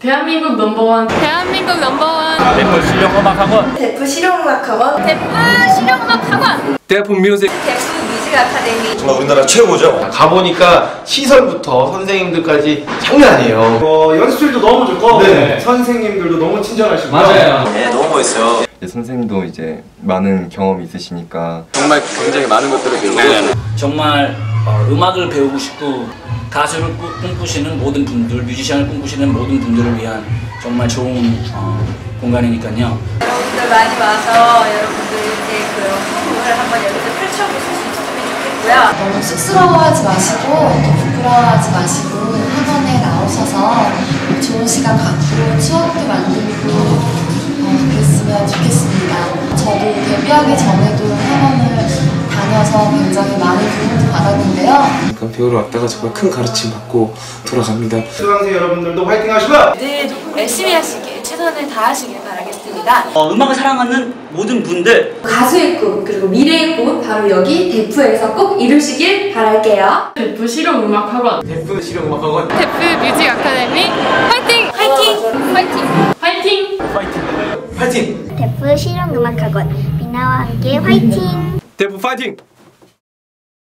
대한민국 넘버원. 대한민국 넘버원. 대표 실용음악학원. 대프 실용음악학원. 대프 실용음악학원. 대표 뮤직. 대프 뮤직 아카데미. 정말 우리나라 최고죠. 가보니까 시설부터 선생님들까지 장난 아니에요. 어, 연습실도 너무 좋고 네. 선생님들도 너무 친절하시고. 네, 너무 멋있어요. 이제 선생님도 이제 많은 경험이 있으시니까. 정말 굉장히 많은 것들을 배우고 정말 어, 음악을 배우고 싶고 가수를 꾸- 꿈꾸시는 모든 분들, 뮤지션을 꿈꾸시는 모든 분들을 위한 정말 좋은 어, 공간이니까요. 여러분들 많이 와서 여러분들의 그런 꿈을 한번 여기서 펼쳐보실 수 있으면 좋겠고요. 너무 쑥스러워하지 마시고 또 부끄러워하지 마시고 학원에 나오셔서 좋은 시간 갖고 추억도 만들고 어, 그랬으면 좋겠습니다. 저도 데뷔하기 전에도 학원을 다녀서 굉장히 받았는데요. 그러니까 배우러 왔다가 정말 큰 가르침 받고 돌아갑니다. 수강생 여러분들도 화이팅 하시고요. 늘 열심히 하시길 최선을 다하시길 바라겠습니다. 어, 음악을 사랑하는 모든 분들 가수의 꿈 그리고 미래의 꿈 바로 여기 대프에서 꼭 이루시길 바랄게요. 대프 실용음악학원 대표 실용음악학원 대프 뮤직 아카데미 화이팅! 화이팅! 화이팅! 화이팅! 파이팅! 대프 실용음악학원 미나와 함께 화이팅! 대표 파이팅!